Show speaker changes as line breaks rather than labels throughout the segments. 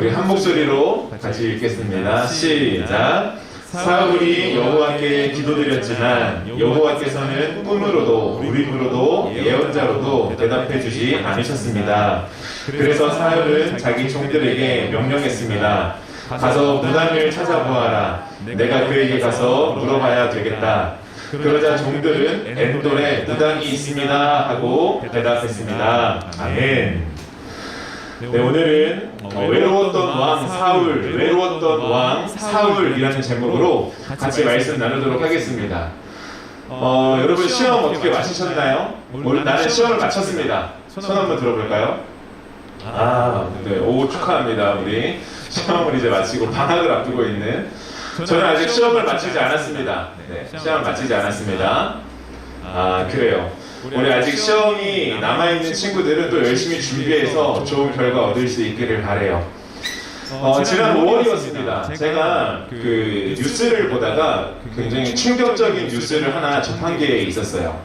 우리 한 목소리로 같이 읽겠습니다. 시작. 사울이 여호와께 기도드렸지만 여호와께서는 꿈으로도 우림으로도 예언자로도 대답해 주지 않으셨습니다. 그래서 사울은 자기 종들에게 명령했습니다. 가서 무당을 찾아보아라. 내가 그에게 가서 물어봐야 되겠다. 그러자 종들은 엔돌에 무당이 있습니다 하고 대답했습니다. 아멘. 네, 오늘은 어, 외로웠던 왕 사울, 외로웠던 왕 사울이라는 제목으로 같이 말씀 나누도록 하겠습니다. 어, 여러분 시험 어떻게 마치셨나요? 오늘 나는 시험을 마쳤습니다. 손 한번 들어볼까요? 아, 네, 오 축하합니다. 우리 시험을 이제 마치고 방학을 앞두고 있는 저는 아직 시험을 마치지 않았습니다. 네, 시험을 마치지 않았습니다. 아, 그래요. 우리 아직 시험이 남아있는 친구들은 또 열심히 준비해서 좋은 결과 얻을 수 있기를 바래요. 어, 지난 5월이었습니다. 제가 그 뉴스를 보다가 굉장히 충격적인 뉴스를 하나 접한 게 있었어요.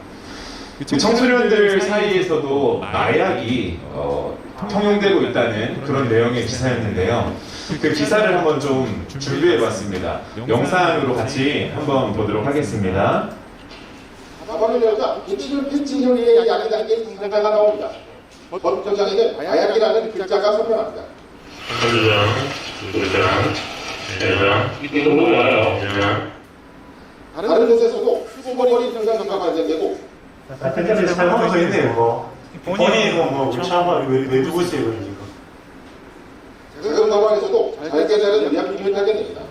그 청소년들 사이에서도 마약이 어, 통용되고 있다는 그런 내용의 기사였는데요. 그 기사를 한번 좀 준비해 봤습니다. 영상으로 같이 한번 보도록 하겠습니다.
가방을 열자 빛을 핀치 형의 약이라는 게 상자가 나옵니다. 법조장에는 마약이라는 글자가?
그냥
다른 곳에서도 수거머리 현상가 발견되고
근데 잘못한 거 있네요, 이거. 본인이 이거 뭐, 우리 차마 왜, 왜 두고 있어요, 이거 지금.
작은 가방에서도 잘게 자른 의약품을 발견됩니다.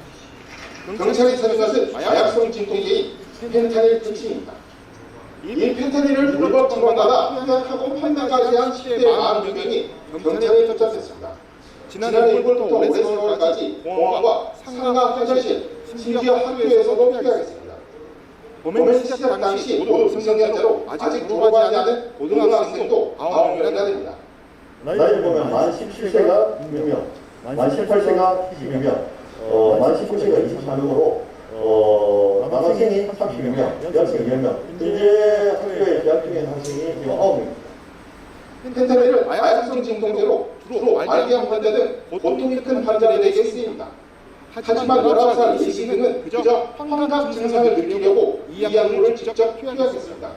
경찰이 찾은 것은 마약성 진통제인 펜타닐 분치입니다. 이 펜타닐을 불법 정방받아 투약하고 판매까지 한 10대 42명이 경찰에 붙잡혔습니다. 지난해 1월부터 올해 4월까지 공항과 상가 화장실, 심지어 학교에서도 투약했습니다. 범행 시작 당시 모두 미성년자로 아직 졸업하지 않은 고등학생도 9명이나 됩니다.
나이를 보면 만 17세가 6명, 만 18세가 22명, 어, 만 19세가 24명으로 어, 남학생이 32명, 여학생이 10명. 현재 학교에 재학 중인 학생이 지금 9명.
펜타닐은 마약성 진통제로 주로 말기암 환자 등 보통이 큰 환자들에게 쓰입니다. 하지만 19살 이씨 등은 그저 환각 증상을 느끼려고 이 약물을 직접 투약했습니다.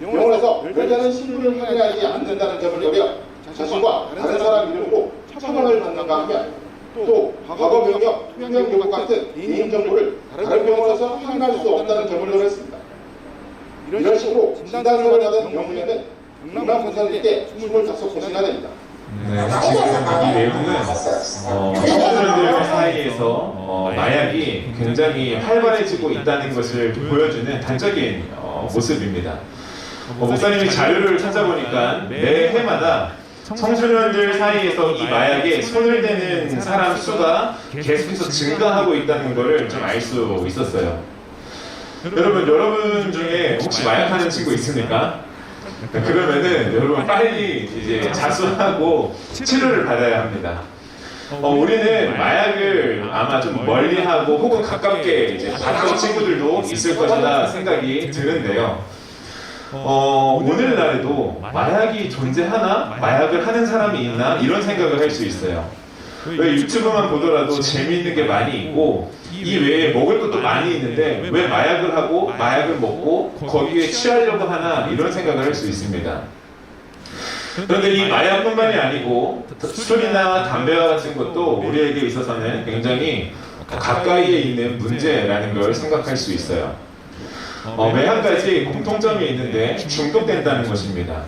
병원에서 별다른 신분을 확인하지 않는다는 점을 여겨 자신과 다른 사람 이름으로 처방을 받는가 하면 또 과거 병역, 투명 요구 같은 개인 정보를 다른 병원에서 확인할 수 없다는 점을 노렸습니다. 이런 식으로 진단을 받은 병원에는 경남 군산일대 25곳이나 됩니다.
네, 지금 이 내용은 어, 청소년들 사이에서 어, 마약이 굉장히 활발해지고 있다는 것을 보여주는 단적인 어, 모습입니다. 어, 목사님이 자료를 찾아보니까 매 해마다 청소년들 사이에서 이 마약에 손을 대는 사람 수가 계속해서 증가하고 있다는 것을 좀 알 수 있었어요. 여러분, 여러분 중에 혹시 마약하는 친구 있습니까? 그러면은 여러분 빨리 이제 자수하고 치료를 받아야 합니다. 어, 우리는 마약을 아마 좀 멀리하고 혹은 가깝게 이제 봤던 친구들도 있을 것이다 생각이 드는데요. 어, 오늘날에도 마약이 존재하나? 마약을 하는 사람이 있나? 이런 생각을 할 수 있어요. 왜 유튜브만 보더라도 재미있는 게 많이 있고 이 외에 먹을 것도 많이 있는데 왜 마약을 하고 마약을 먹고 거기에 취하려고 하나 이런 생각을 할 수 있습니다. 그런데 이 마약뿐만이 아니고 술이나 담배와 같은 것도 우리에게 있어서는 굉장히 가까이에 있는 문제라는 걸 생각할 수 있어요. 어, 매한 가지 공통점이 있는데 중독된다는 것입니다.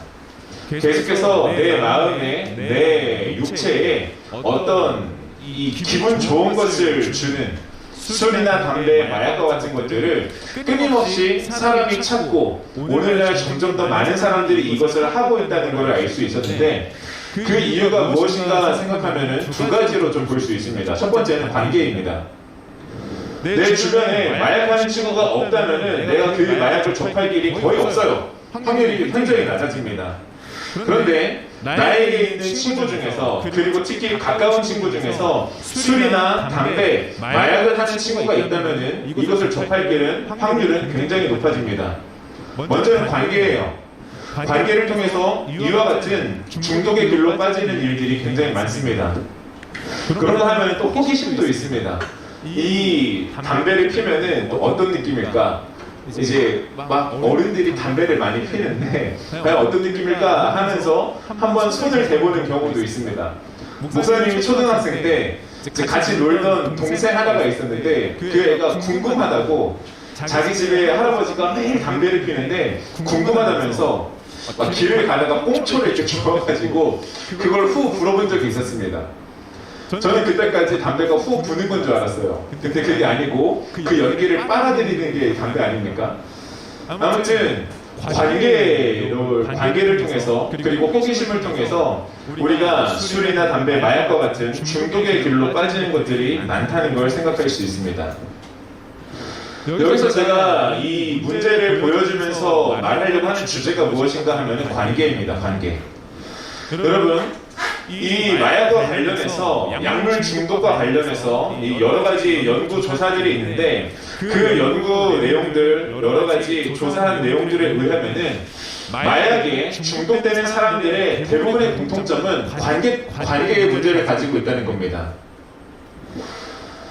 계속해서 내 마음에, 내 육체에 어떤 이 기분 좋은 것을 주는 술이나 담배, 마약과 같은 것들을 끊임없이 사람이 찾고 오늘날 점점 더 많은 사람들이 이것을 하고 있다는 걸 알 수 있었는데 그 이유가 무엇인가 생각하면 두 가지로 좀 볼 수 있습니다. 첫 번째는 관계입니다. 내 주변에 마약하는 친구가 없다면 내가 그 마약을 접할 길이 거의 없어요. 확률이 굉장히 낮아집니다. 그런데 나에게 있는 친구 중에서 그리고 특히 가까운 친구 중에서 술이나 담배, 마약을 하는 친구가 있다면 이것을 접할 길은 확률은 굉장히 높아집니다. 먼저는 관계예요. 관계를 통해서 이와 같은 중독의 길로 빠지는 일들이 굉장히 많습니다. 그런가 하면 또 호기심도 있습니다. 이 담배를 피면은 또 어떤 느낌일까? 이제 막 어른들이 담배를 많이 피는데 과연 어떤 느낌일까 하면서 한번 손을 대보는 경우도 있습니다. 목사님이 초등학생 때 같이 놀던 동생 하나가 있었는데 그 애가 궁금하다고 자기 집에 할아버지가 매일 담배를 피는데 궁금하다면서 막 길을 가다가 꽁초를 이렇게 주워가지고 그걸 후 불어본 적이 있었습니다. 저는 그때까지 담배가 후 부는 건 줄 알았어요. 근데 그게 아니고 그 연기를 빨아들이는 게 담배 아닙니까? 아무튼 관계를 관계를 통해서 그리고 호기심을 통해서 우리가 술이나 담배, 마약과 같은 중독의 길로 빠지는 것들이 많다는 걸 생각할 수 있습니다. 여기서 제가 이 문제를 보여주면서 말하려고 하는 주제가 무엇인가 하면 관계입니다. 관계. 여러분 이 마약과 관련해서 약물 중독과 관련해서 이 여러 가지 연구 조사들이 있는데 그 연구 내용들 여러 가지 조사한 내용들에 의하면은 마약에 중독되는 사람들의 대부분의 공통점은 관계 관계의 문제를 가지고 있다는 겁니다.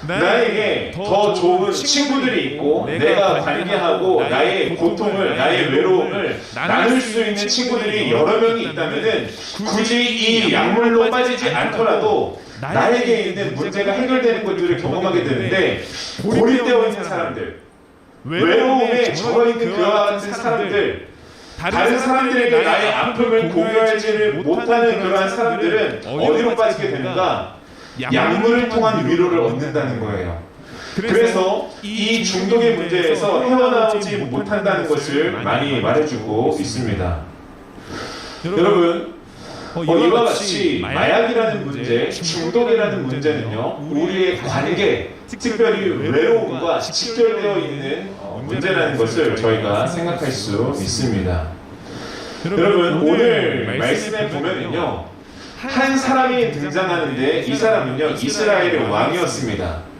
나에게 더 좋은 친구들이 있고 내가 관계하고 나의 고통을 나의 외로움을 나눌 수 있는 친구들이 여러 명이 있다면은 굳이 이 약물로 빠지지 않더라도 나에게 있는 문제가 해결되는 것들을 경험하게 되는데 고립되어 있는 사람들 외로움에 절어 있는 그와 같은 사람들 다른 사람들에게 나의 아픔을 공유하지를 못하는 그러한 사람들은 어디로 빠지게 되는가? 약물을 통한 위로를 얻는다는 거예요. 그래서 이 중독의 문제에서 헤어나오지 못한다는 것을 많이 말해주고 있습니다. 여러분, 어, 이와 같이 마약이라는 문제, 중독이라는 문제는요, 우리의 관계, 특별히 외로움과 직결되어 있는 어, 문제라는 것을 저희가 생각할 수 있습니다. 여러분, 오늘 말씀에 보면은요, 한 사람이 등장하는데 이 사람은요 이스라엘의 왕이었습니다.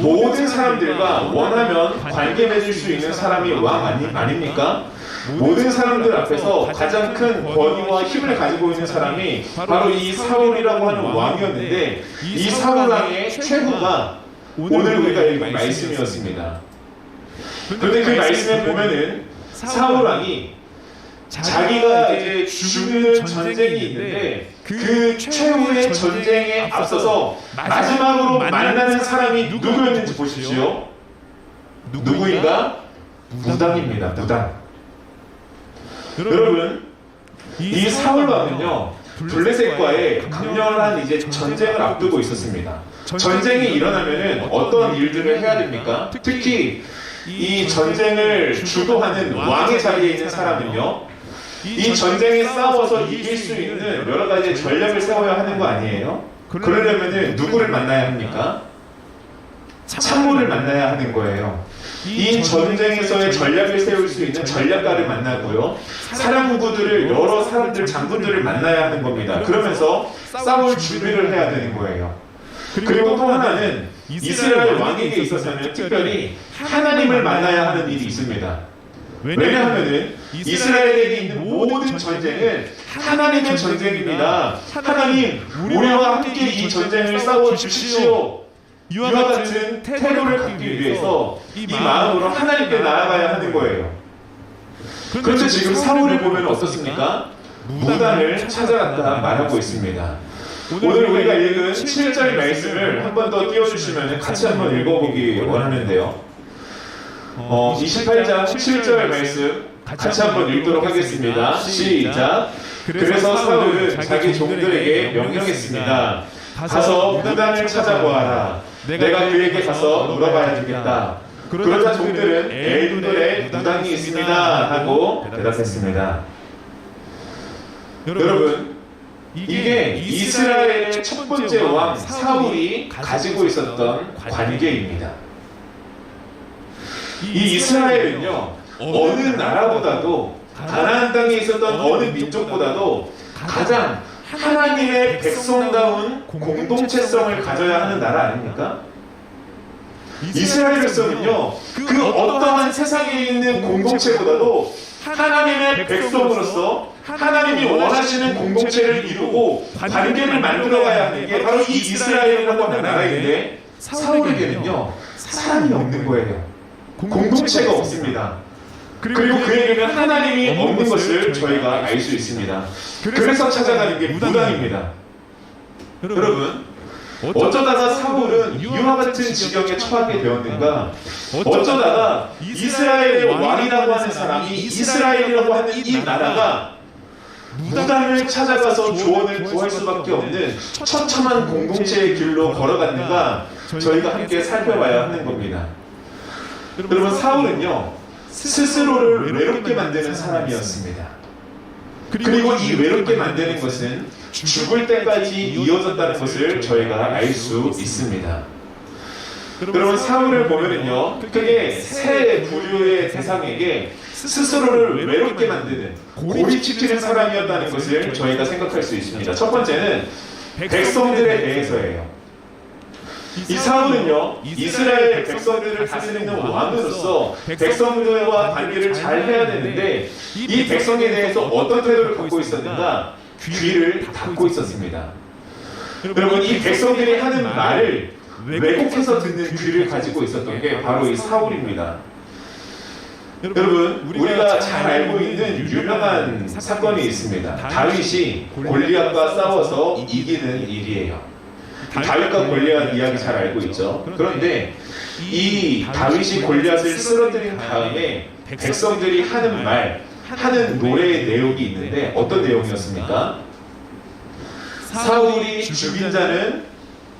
모든 사람들과 원하면 관계 맺을 수 있는 사람이 왕 아니, 아닙니까? 모든 사람들 앞에서 가장 큰 권위와 힘을 가지고 있는 사람이 바로 이 사울이라고 하는 왕이었는데 이 사울 왕의 최후가 오늘 우리가 읽은 말씀이었습니다. 그런데 그 말씀에 보면은 사울 왕이 자기가 이제 죽는 전쟁이 있는데 그 최후의 전쟁에 앞서서 마지막으로 만나는 사람이 누구였는지 보십시오. 누구인가? 무당입니다. 무당. 여러분, 이 사울 왕은요 블레셋과의 강렬한 이제 전쟁을 앞두고 있었습니다. 전쟁이 일어나면은 어떤 일들을 해야 됩니까? 특히 이 전쟁을 주도하는 왕의 자리에 있는 사람은요. 이 전쟁에 싸워서 이길 수 있는 여러 가지 전략을 세워야 하는 거 아니에요? 그러려면은 누구를 만나야 합니까? 참모를 만나야 하는 거예요. 이 전쟁에서의 전략을 세울 수 있는 전략가를 만나고요. 사령부들을 여러 사람들 장군들을 만나야 하는 겁니다. 그러면서 싸울 준비를 해야 되는 거예요. 그리고 또 하나는 이스라엘 왕에게 있어서는 특별히 하나님을 만나야 하는 일이 있습니다. 왜냐하면은 이스라엘에게 있는 모든 전쟁은 하나님의 전쟁입니다. 하나님, 우리와 함께 이 전쟁을 싸워 주십시오. 이와 같은 태도를 갖기 위해서 이 마음으로 하나님께 나아가야 하는 거예요. 그런데 지금 사울을 보면 어떻습니까? 무당을 찾아갔다 말하고 있습니다. 오늘 우리가 읽은 7절 말씀을 한 번 더 띄워주시면 같이 한번 읽어보기 원하는데요. 어, 28장 7절 말씀 같이 한번 읽도록 하겠습니다. 시작. 그래서 사울은 자기 종들에게 명령했습니다. 가서 무당을 찾아보아라. 내가 그에게 가서 물어봐야 되겠다. 그러자 종들은 엘둔들의 무당이 있습니다 하고 대답했습니다. 여러분, 이게 이스라엘의 첫 번째 왕 사울이 가지고 있었던 관계입니다. 이 이스라엘은요 어느 나라보다도 가나안 땅에 있었던 어느 민족보다도 가장 하나님의 백성다운 공동체성을 가져야 하는 나라 아닙니까? 이스라엘 백성은요 그 어떠한 세상에 있는 공동체보다도 하나님의 백성으로서 하나님이 원하시는 공동체를 이루고 관계를 만들어가야 하는 게 바로 이 이스라엘이라고 하는 나라인데 사울에게는요 사람이 없는 거예요. 공동체가 없습니다. 그리고 그에게는 하나님이 없는 것을 저희가 알 수 있습니다. 그래서 찾아가는 게 무당입니다. 여러분, 어쩌다가 사울은 이와 같은 지경에 처하게 되었는가? 어쩌다가 이스라엘의 왕이라고 하는 사람이 이스라엘이라고 하는 이 나라가 무당을 찾아가서 조언을 구할 수밖에 없는 처참한 공동체의 길로 걸어갔는가? 저희가 함께 살펴봐야 하는 겁니다. 여러분, 사울은요, 스스로를 외롭게 만드는 사람이었습니다. 그리고 이 외롭게 만드는 것은 죽을 때까지 이어졌다는 것을 저희가 알 수 있습니다. 여러분 사울을 보면은요, 크게 세 부류의 대상에게 스스로를 외롭게 만드는 고립시키는 사람이었다는 것을 저희가 생각할 수 있습니다. 첫 번째는 백성들에 대해서예요. 이 사울은요 이스라엘 백성들을 다스리는 왕으로서 백성들과 관계를 잘 해야 되는데 이 백성에 대해서 어떤 태도를 갖고 있었는가 귀를 닫고 있었습니다. 여러분 이 백성들이 하는 말을 왜곡해서 듣는 귀를 가지고 있었던 게 바로 이 사울입니다. 여러분 우리가 잘 알고 있는 유명한 사건이 있습니다. 다윗이 골리앗과 싸워서 이기는 일이에요. 다윗과 골리앗 이야기 잘 알고 있죠. 그런데 이 다윗이 골리앗을 쓰러뜨린 다음에 백성들이 하는 말, 하는 노래의 내용이 있는데 어떤 내용이었습니까? 사울이 죽인 자는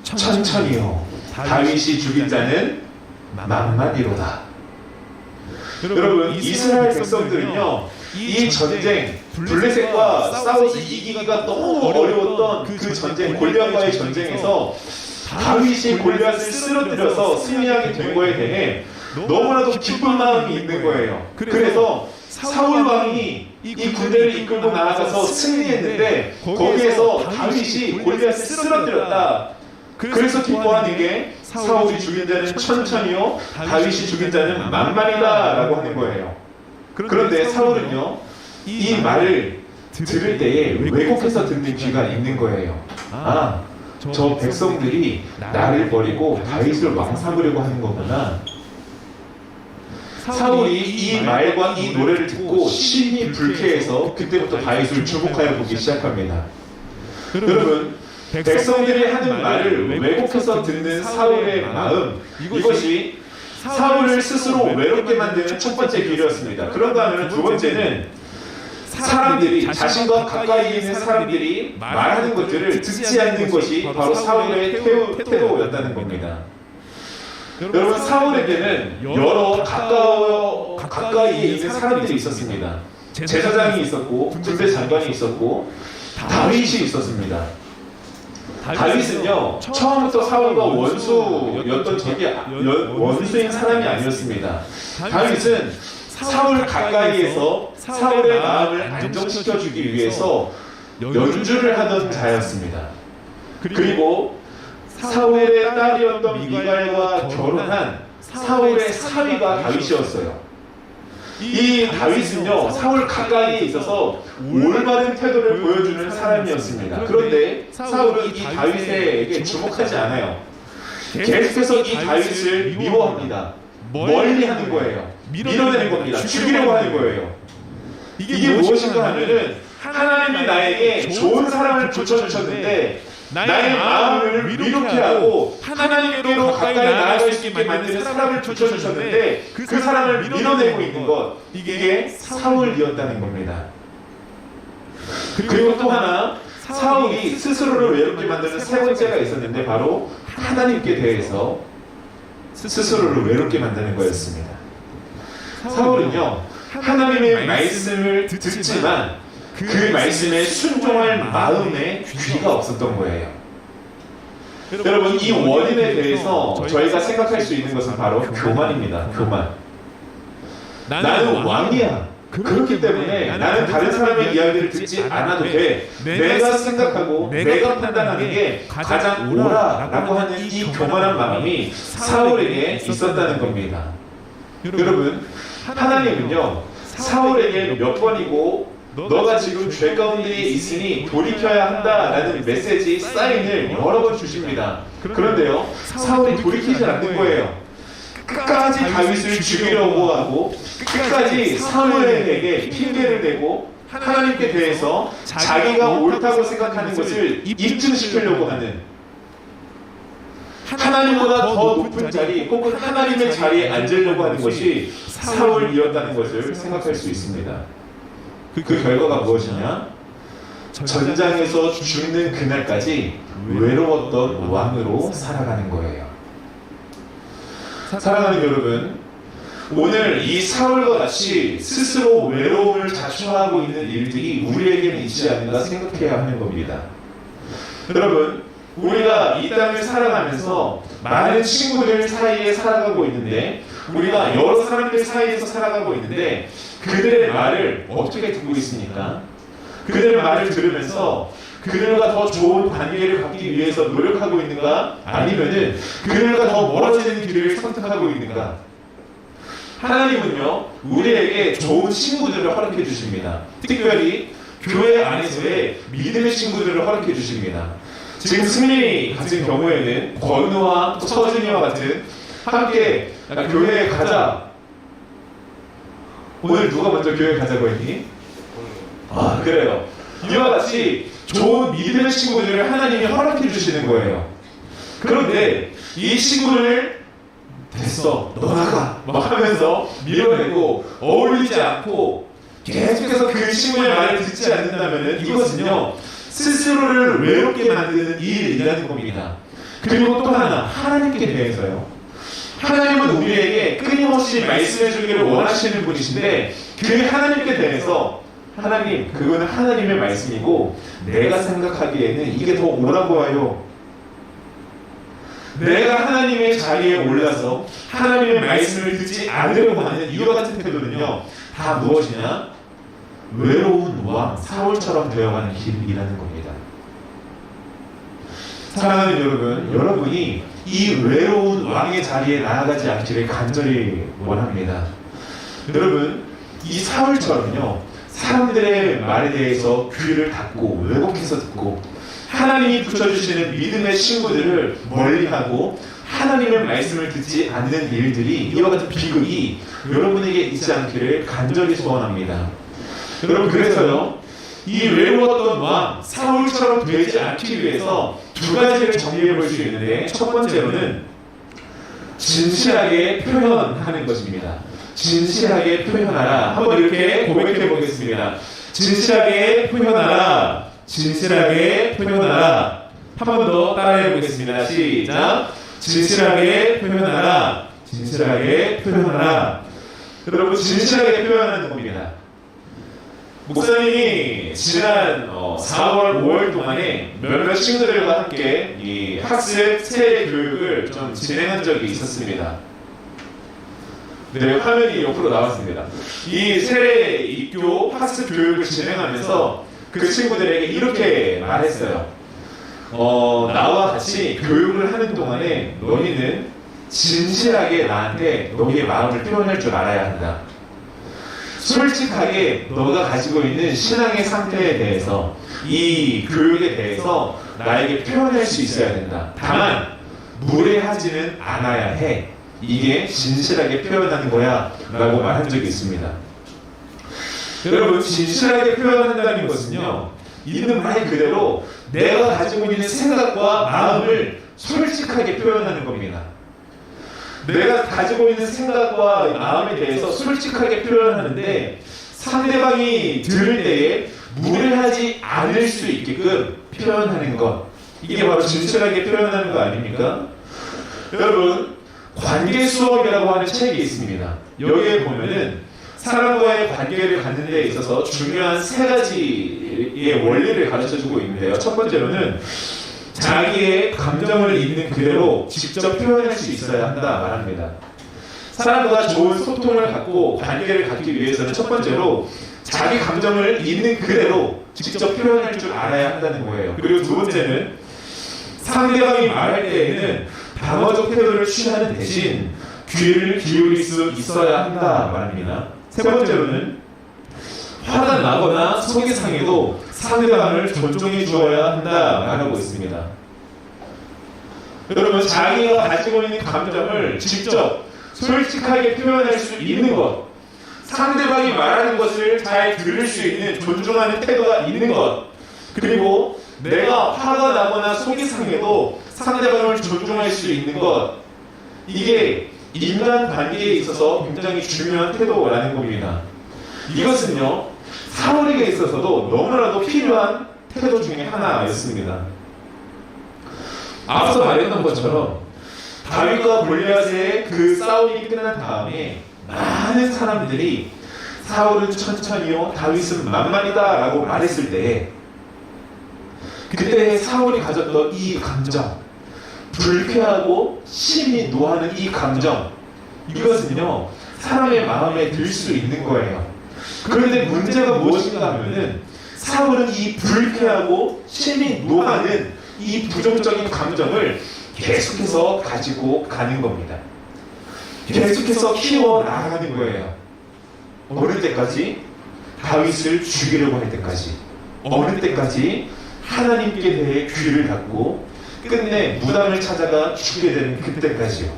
천천히요. 다윗이 죽인 자는 만만히로다. 여러분 이스라엘 백성들은요 이 전쟁 블레셋과 싸워서 이기기가 너무 어려웠던 그 전쟁 골리앗과의 전쟁에서 다윗이 골리앗을 쓰러뜨려서 승리하게 된 거에 대해 너무나도 기쁜 마음이 있는 거예요. 그래서 사울 왕이 이 군대를 이끌고 나아가서 승리했는데 거기에서 다윗이 골리앗을 쓰러뜨렸다. 그래서 기뻐하는 게 사울이 죽인 자는 천천히요, 다윗이 죽인 자는 만만이다라고 하는 거예요. 그런데 사울은요, 이 말을 들을 때에 왜곡해서 듣는 귀가 있는 거예요. 아, 저 백성들이 나를 버리고 다윗을 왕 삼으려고 하는 거구나. 사울이 이 말과 이 노래를 듣고 심히 불쾌해서 그때부터 다윗을 주목하여 보기 시작합니다. 여러분, 백성들이 하는 말을 왜곡해서 듣는 사울의 마음, 이것이 사울을 스스로 외롭게 만드는 첫 번째 길이었습니다. 그런가 하면 두 번째는 사람들이 자신과 가까이 있는 사람들이 말하는 것들을 듣지 않는 것이 바로 사울의 태도, 태도였다는 겁니다. 여러분 사울에게는 여러 가까워 가까이에 있는 사람들이 있었습니다. 제사장이 있었고 군대 장관이 있었고 다윗이 있었습니다. 다윗은요 처음부터 사울과 원수였던 적이 연- 원수인 사람이 아니었습니다. 다윗은 사울 가까이에서 사울의 마음을 안정시켜주기 위해서 연주를 하던 자였습니다. 그리고 사울의 딸이었던 미갈과 결혼한 사울의 사위가 다윗이었어요. 이 다윗은요 사울 가까이에 있어서 올바른 태도를 보여주는 사람이었습니다. 그런데 사울은 이 다윗에게 주목하지 않아요. 계속해서 이 다윗을 미워합니다. 멀리 하는 거예요. 밀어내는 겁니다. 죽이려고 하는 거예요. 이게 무엇인가 하면은 하나님이 나에게 좋은 사람을 붙여주셨는데 나의 마음을 위롭게 하고 하나님께로 가까이 나아갈 수 있게 만드는 사람을 붙여주셨는데 그 사람을 밀어내고 있는 것 이게 사울이었다는 겁니다. 그리고 또 하나 사울이 스스로를 외롭게 만드는 세 번째가 있었는데 바로 하나님께 대해서 스스로를 외롭게 만드는 거였습니다. 사울은요 하나님의 말씀을 듣지만 그 말씀에 순종할 마음에 귀가 없었던 거예요. 여러분 이 원인에 대해서 저희가 생각할 수 있는 것은 바로 교만입니다. 교만. 나는 왕이야. 그렇기 때문에 나는 다른 사람의 이야기를 듣지 않아도 돼. 내가 생각하고 내가 판단하는 게 가장 옳아라고 하는 이 교만한 마음이 사울에게 있었다는 겁니다. 여러분, 하나님은요, 사울에게 몇 번이고 너가 지금 죄 가운데 있으니 돌이켜야 한다라는 메시지 사인을 여러 번 주십니다. 그런데요, 사울이 돌이키지 않는 거예요. 끝까지 다윗을 죽이려고 하고 끝까지 사무엘에게 핑계를 대고 하나님께 대해서 자기가 옳다고 생각하는 것을 입증시키려고 하는 하나님보다 더 높은 자리 혹은 하나님의 자리에 앉으려고 하는 것이 사울이었다는 것을 생각할 수 있습니다. 그 결과가 무엇이냐? 전장에서 죽는 그날까지 외로웠던 왕으로 살아가는 거예요. 사랑하는 여러분, 오늘 이 사울과 같이 스스로 외로움을 자초하고 있는 일들이 우리에게는 있지 않는가 생각해야 하는 겁니다. 여러분, 우리가 이 땅을 살아가면서 많은 친구들 사이에 살아가고 있는데, 우리가 여러 사람들 사이에서 살아가고 있는데, 그들의 말을 어떻게 듣고 있습니까? 그들의 말을 들으면서 그들과 더 좋은 관계를 갖기 위해서 노력하고 있는가? 아니면은 그들과 더 멀어지는 길을 선택하고 있는가? 하나님은요, 우리에게 좋은 친구들을 허락해 주십니다. 특별히 교회 안에서의 믿음의 친구들을 허락해 주십니다. 지금 승리 같은 경우에는 권우와 또 서준이와 같은 함께 교회에 가자. 오늘 누가 먼저 교회 가자고 했니? 아, 그래요. 이와 같이 좋은 믿음의 친구들을 하나님이 허락해 주시는 거예요. 그런데 이 친구를 됐어, 너 나가! 막 하면서 밀어내고 어울리지 않고 계속해서 그 친구의 말을 듣지 않는다면 이것은요, 스스로를 외롭게 만드는 일이라는 겁니다. 그리고 또 하나, 하나님께 대해서요. 하나님은 우리에게 끊임없이 말씀해 주기를 원하시는 분이신데 그 하나님께 대해서 하나님 그거는 하나님의 말씀이고 내가 생각하기에는 이게 더 옳아 보여요. 내가 하나님의 자리에 올라서 하나님의 말씀을 듣지 않으려고 하는 이와 같은 태도는요 다 무엇이냐 외로운 왕 사울처럼 되어가는 길이라는 겁니다. 사랑하는 여러분, 여러분이 이 외로운 왕의 자리에 나아가지 않기를 간절히 원합니다. 여러분, 이 사울처럼요, 사람들의 말에 대해서 귀를 닫고 왜곡해서 듣고 하나님이 붙여주시는 믿음의 친구들을 멀리하고 하나님의 말씀을 듣지 않는 일들이 이와 같은 비극이 여러분에게 있지 않기를 간절히 소원합니다. 여러분 그래서요 이 외로웠던 왕 사울처럼 되지 않기 위해서 두 가지를 정리해 볼 수 있는데 첫 번째로는 진실하게 표현하는 것입니다. 진실하게 표현하라. 한번 이렇게 고백해 보겠습니다. 진실하게 표현하라. 진실하게 표현하라. 한 번 더 따라해 보겠습니다. 시작. 진실하게 표현하라. 진실하게 표현하라. 여러분 진실하게 표현하는 겁니다. 목사님이 지난 어, 4월, 5월 동안에 몇몇 친구들과 함께 이 학습 세례 교육을 좀 진행한 적이 있었습니다. 네, 화면이 옆으로 나왔습니다. 이 세례 입교 학습 교육을 진행하면서 그 친구들에게 이렇게 말했어요. 어, 나와 같이 교육을 하는 동안에 너희는 진실하게 나한테 너희의 마음을 표현할 줄 알아야 한다. 솔직하게 너가 가지고 있는 신앙의 상태에 대해서 이 교육에 대해서 나에게 표현할 수 있어야 된다. 다만 무례하지는 않아야 해. 이게 진실하게 표현하는 거야 라고 말한 적이 있습니다. 여러분 진실하게 표현한다는 것은요 있는 말 그대로 내가 가지고 있는 생각과 마음을 솔직하게 표현하는 겁니다. 내가 가지고 있는 생각과 마음에 대해서 솔직하게 표현하는데 상대방이 들을 때에 무례하지 않을 수 있게끔 표현하는 것 이게 바로 진실하게 표현하는 거 아닙니까? 여러분 관계 수업이라고 하는 책이 있습니다. 여기에 보면은 사람과의 관계를 갖는 데 있어서 중요한 세 가지의 원리를 가르쳐 주고 있는데요. 첫 번째로는 자기의 감정을 있는 그대로 직접 표현할 수 있어야 한다 말합니다. 사람과 좋은 소통을 갖고 관계를 갖기 위해서는 첫 번째로 자기 감정을 있는 그대로 직접 표현할 줄 알아야 한다는 거예요. 그리고 두 번째는 상대방이 말할 때에는 방어적 태도를 취하는 대신 귀를 기울일 수 있어야 한다 말입니다. 세 번째로는 화가 나거나 속이 상해도 상대방을 존중해 주어야 한다 말하고 있습니다. 여러분 자기가 가지고 있는 감정을 직접 솔직하게 표현할 수 있는 것 상대방이 말하는 것을 잘 들을 수 있는 존중하는 태도가 있는 것 그리고 내가 화가 나거나 속이 상해도 상대방을 존중할 수 있는 것 이게 인간 관계에 있어서 굉장히 중요한 태도라는 겁니다. 이것은요 사울에게 있어서도 너무나도 필요한 태도 중에 하나였습니다. 앞서 말했던 것처럼 다윗과 골리앗의 그 싸움이 끝난 다음에 많은 사람들이 사울은 천천히요 다윗은 만만이다라고 말했을 때 그때 사울이 가졌던 이 감정 불쾌하고 심히 노하는 이 감정 이것은요 사람의 마음에 들 수 있는 거예요 그런데 문제가 무엇인가 하면은 사울은 이 불쾌하고 심히 노하는 이 부정적인 감정을 계속해서 가지고 가는 겁니다. 계속해서 키워 나가는 거예요. 어느 때까지 다윗을 죽이려고 할 때까지 어느 때까지 하나님께 대해 귀를 닫고 끝내 무당을 찾아가 죽게 되는 그때까지요.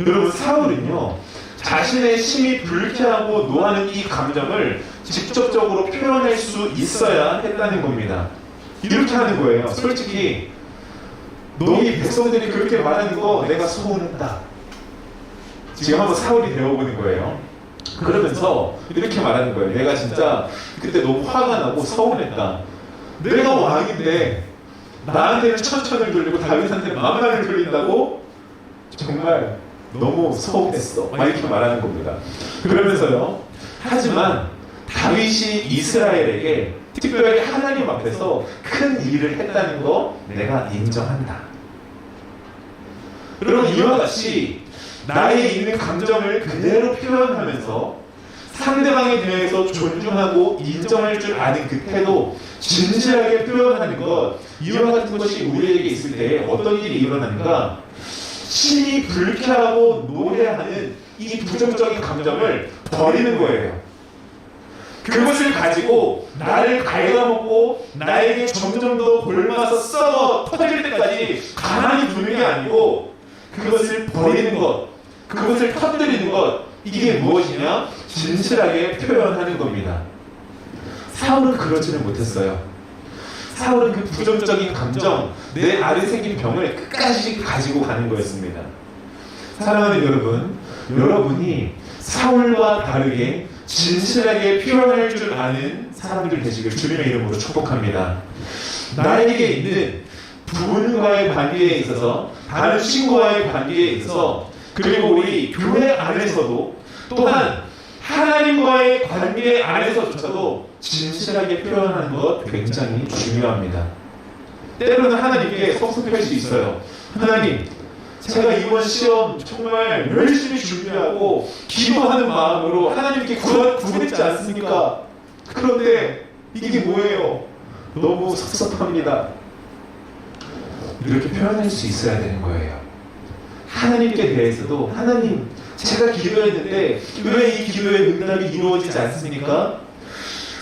여러분 사울은요 자신의 심히 불쾌하고 노하는 이 감정을 직접적으로 표현할 수 있어야 했다는 겁니다. 이렇게 하는 거예요. 솔직히 너희 백성들이 그렇게 말하는 거 내가 소원했다. 지금 한번 사울이 되어보는 거예요. 그러면서 이렇게 말하는 거예요. 내가 진짜 그때 너무 화가 나고 서운했다. 내가 왕인데 나한테는 천천을 돌리고 다윗한테 만만을 돌린다고 정말 너무 서운했어. 막 이렇게 말하는 겁니다. 그러면서요. 하지만 다윗이 이스라엘에게 특별히 하나님 앞에서 큰 일을 했다는 거 내가 인정한다. 여러분 이와 같이 나에 있는 감정을 그대로 표현하면서 상대방에 대해서 존중하고 인정할 줄 아는 그 태도, 진실하게 표현하는 것, 이와 같은 것이 우리에게 있을 때 어떤 일이 일어나는가? 심히 불쾌하고 노래하는 이 부정적인 감정을 버리는 거예요. 그것을 가지고 나를 갉아먹고 나에게 점점 더 골마서 썩어 터질 때까지 가만히 두는 게 아니고 그것을 버리는 것, 그것을 터뜨리는 것, 이게 무엇이냐? 진실하게 표현하는 겁니다. 사울은 그러지는 못했어요. 사울은 그 부정적인 감정, 내 안에 생긴 병을 끝까지 가지고 가는 거였습니다. 사랑하는 여러분, 여러분이 사울과 다르게 진실하게 표현할 줄 아는 사람들 되시길 주님의 이름으로 축복합니다. 나에게 있는 부모님과의 관계에 있어서 다른 친구와의 관계에 있어서 그리고 우리 교회 안에서도 또한 하나님과의 관계 안에서조차도 진실하게 표현하는 것 굉장히 중요합니다. 때로는 하나님께 섭섭할 수 있어요. 하나님, 제가 이번 시험 정말 열심히 준비하고 기도하는 마음으로 하나님께 구했지 않습니까? 그런데 이게 뭐예요? 너무 섭섭합니다. 이렇게 표현할 수 있어야 되는 거예요. 하나님께 대해서도 하나님 제가 기도했는데 왜 이 기도의 응답이 이루어지지 않습니까?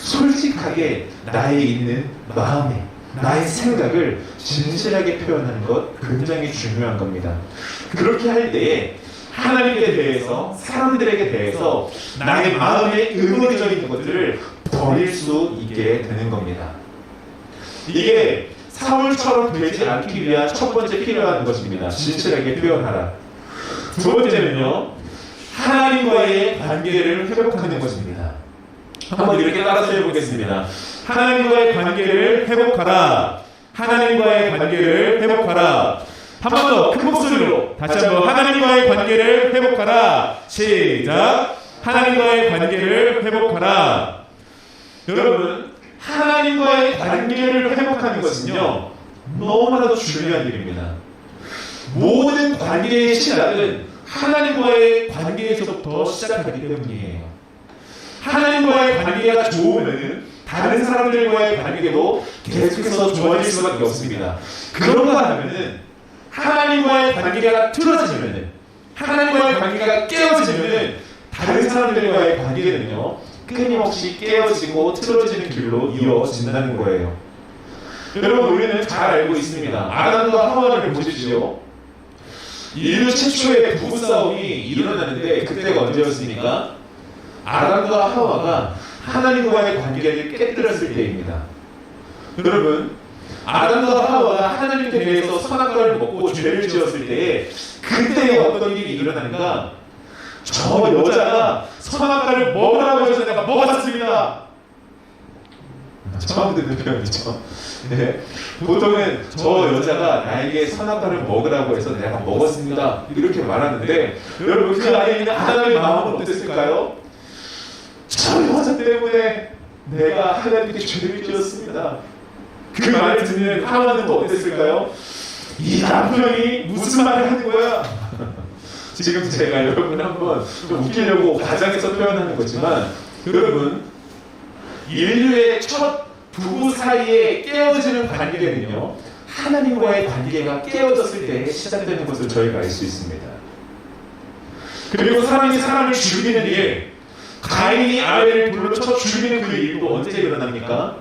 솔직하게 나의 있는 마음에 나의 생각을 진실하게 표현하는 것 굉장히 중요한 겁니다. 그렇게 할 때에 하나님께 대해서 사람들에게 대해서 나의 마음에 의무져 있는 것들을 버릴 수 있게 되는 겁니다. 이게 사울처럼 되지 않기 위한 첫 번째 필요한 것입니다. 진실하게 표현하라. 두 번째는요, 하나님과의 관계를 회복하는 것입니다. 한번 이렇게 따라서 해보겠습니다. 하나님과의 관계를 회복하라. 하나님과의 관계를 회복하라. 한 번 더 큰 목소리로 다시 한번 하나님과의 관계를 회복하라. 시작. 하나님과의 관계를 회복하라. 여러분, 하나님과의 관계를 회복하는 것은요, 너무나도 중요한 일입니다. 모든 관계의 시작은 하나님과의 관계에서부터 시작하기 때문이에요. 하나님과의 관계가 좋으면은 다른 사람들과의 관계도 계속해서 좋아질 수밖에 없습니다. 그런가 하면은 하나님과의 관계가 틀어지면은 하나님과의 관계가 깨어지면은 다른 사람들과의 관계는요 끊임없이 깨어지고 틀어지는 길로 이어진다는 거예요. 여러분 우리는 잘 알고 있습니다. 아담과 하와를 보십시오. 인류 최초의 부부싸움이 일어나는데 그때가 언제였습니까? 아담과 하와가 하나님과의 관계를 깨뜨렸을 때입니다. 여러분, 아담과 하와가 하나님께 대해서 선악과를 먹고 죄를 지었을 때에 그때에 어떤 일이 일어나는가? 저 여자가 선악과를 먹으라고 해서 내가 먹었습니다. 처음 듣는 표현이죠. 네. 보통은 저 여자가 나에게 선악과를 먹으라고 해서 내가 먹었습니다. 이렇게 말하는데 여러분 그 안에 있는 하나님의 마음은 어땠을까요? 저 여자 때문에 내가 하나님께 죄를 지었습니다. 그 말을 듣는 또 어땠을까요? 이 남편이 무슨 말을 하는 거야? 지금 제가 여러분 한번 좀 웃기려고 가장해서 표현하는 거지만 여러분 인류의 첫 부부 사이에 깨어지는 관계는요 하나님과의 관계가 깨어졌을 때 시작되는 것을 저희가 알 수 있습니다. 그리고 사람이 사람을 죽이는 일, 가인이 아벨을 불러 쳐 죽이는 그 일도 언제 일어납니까?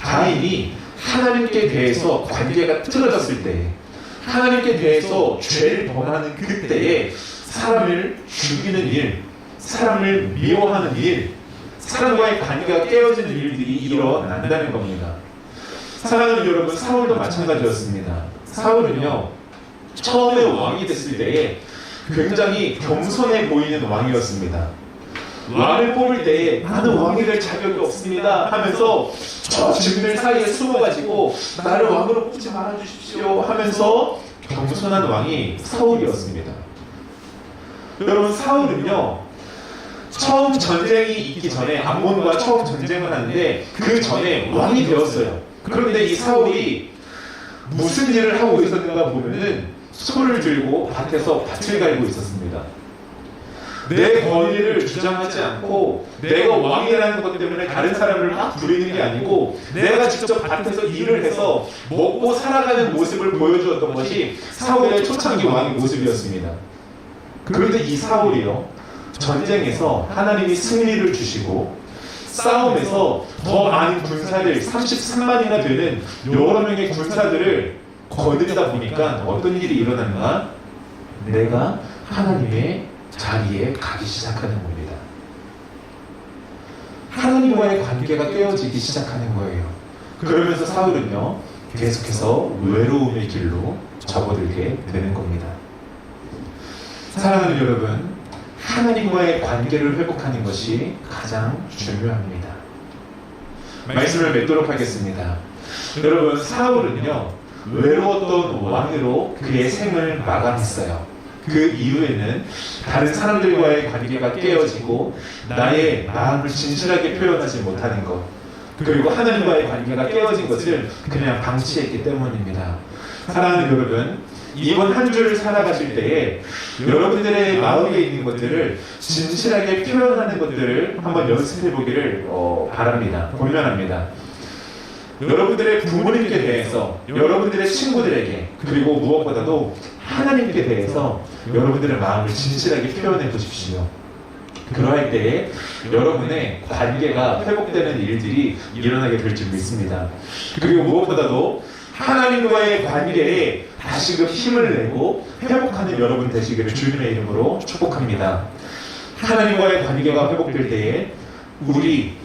가인이 하나님께 대해서 관계가 틀어졌을 때, 하나님께 대해서 죄를 범하는 그때에 사람을 죽이는 일, 사람을 미워하는 일, 사람과의 관계가 깨어지는 일들이 일어난다는 겁니다. 사랑하는 여러분, 사울도 마찬가지였습니다. 사울은요, 처음에 왕이 됐을 때에 굉장히 겸손해 보이는 왕이었습니다. 왕을 뽑을 때에 나는 왕이 될 자격이 없습니다 하면서 저 증들 사이에 숨어가지고 나를 왕으로 뽑지 말아주십시오 하면서 겸손한 왕이 사울이었습니다. 여러분 사울은요 처음 전쟁이 있기 전에 암몬과 처음 전쟁을 하는데 그 전에 왕이 되었어요. 그런데 이 사울이 무슨 일을 하고 있었는가 보면은 소를 들고 밭에서 밭을 갈고 있었습니다. 내 권위를 주장하지 않고 내가 왕이라는 것 때문에 다른 사람을 막 부리는 게 아니고 내가 직접 밭에서 일을 해서 먹고 살아가는 모습을 보여주었던 것이 사울의 초창기 왕의 모습이었습니다. 그런데 이 사울이요 전쟁에서 하나님이 승리를 주시고 싸움에서 더 많은 군사들 33만이나 되는 여러 명의 군사들을 거느리다 보니까 어떤 일이 일어났나? 내가 하나님의 자리에 가기 시작하는 겁니다. 하나님과의 관계가 깨어지기 시작하는 거예요. 그러면서 사울은요, 계속해서 외로움의 길로 접어들게 되는 겁니다. 사랑하는 여러분, 하나님과의 관계를 회복하는 것이 가장 중요합니다. 말씀을 맺도록 하겠습니다. 여러분, 사울은요, 외로웠던 왕으로 그의 생을 마감했어요. 그 이후에는 다른 사람들과의 관계가 깨어지고 나의 마음을 진실하게 표현하지 못하는 것 그리고 하나님과의 관계가 깨어진 것을 그냥 방치했기 때문입니다. 사랑하는 여러분, 이번 한 주를 살아가실 때에 여러분들의 마음에 있는 것들을 진실하게 표현하는 것들을 한번 연습해 보기를 어, 바랍니다. 권면합니다. 여러분들의 부모님께 대해서, 여러분들의 친구들에게, 그리고 무엇보다도 하나님께 대해서 여러분들의 마음을 진실하게 표현해 보십시오. 그러할 때에 여러분의 관계가 회복되는 일들이 일어나게 될 줄 믿습니다. 그리고 무엇보다도 하나님과의 관계에 다시금 힘을 내고 회복하는 여러분 되시기를 주님의 이름으로 축복합니다. 하나님과의 관계가 회복될 때에 우리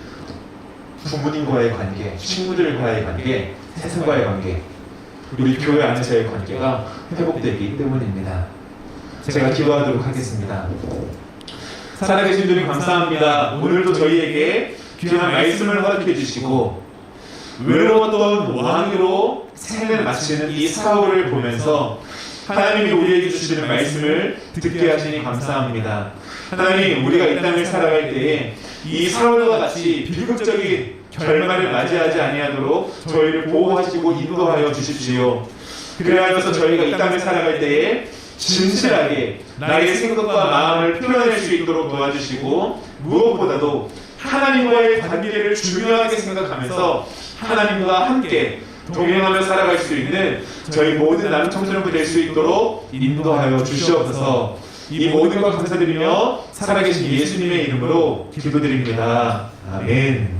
부모님과의 관계, 친구들과의 관계, 세상과의 관계, 우리 교회 안에서의 관계가 회복되기 때문입니다. 제가 기도하도록 하겠습니다. 살아계신 주님 감사합니다. 오늘도 저희에게 귀한 말씀을 허락해 주시고 외로웠던 왕으로 생을 마치는 이 사울을 보면서 하나님이 우리에게 주시는 말씀을 듣게 하시니 감사합니다. 하나님, 우리가 이 땅을 살아갈 때에 이 사울과 같이 비극적인 결말을 맞이하지 아니하도록 저희를 보호하시고 인도하여 주십시오. 해서 저희가 이 땅을 살아갈 때에 진실하게 나의 생각과 마음을 표현할 수 있도록 도와주시고 무엇보다도 하나님과의 관계를 중요하게 생각하면서 하나님과 함께 동행하며 살아갈 수 있는 저희 모든 남은 청소년부 될 수 있도록 인도하여 주시옵소서 이 모든 것 감사드리며 살아계신 예수님의 이름으로 기도드립니다. 아멘.